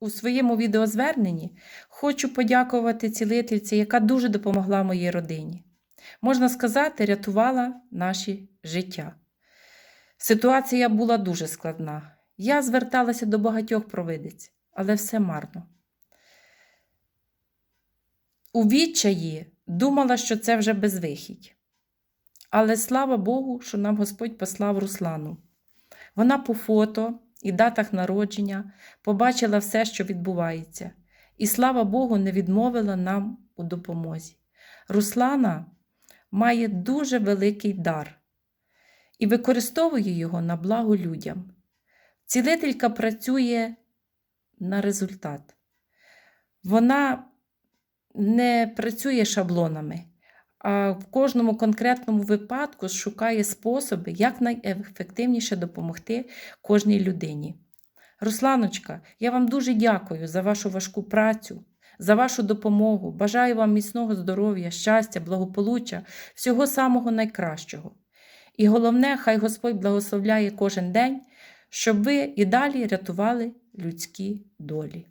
у своєму відеозверненні хочу подякувати цілительці, яка дуже допомогла моїй родині. Можна сказати, рятувала наші життя. Ситуація була дуже складна. Я зверталася до багатьох провидиць, але все марно. У відчаї думала, що це вже безвихідь. Але слава Богу, що нам Господь послав Руслану. Вона по фото і датах народження побачила все, що відбувається, і слава Богу, не відмовила нам у допомозі. Руслана має дуже великий дар і використовує його на благо людям. Цілителька працює на результат. Вона не працює шаблонами, в кожному конкретному випадку шукає способи, як найефективніше допомогти кожній людині. Русланочка, я вам дуже дякую за вашу важку працю, за вашу допомогу. Бажаю вам міцного здоров'я, щастя, благополуччя, всього самого найкращого. І головне, хай Господь благословляє кожен день, щоб ви і далі рятували людські долі.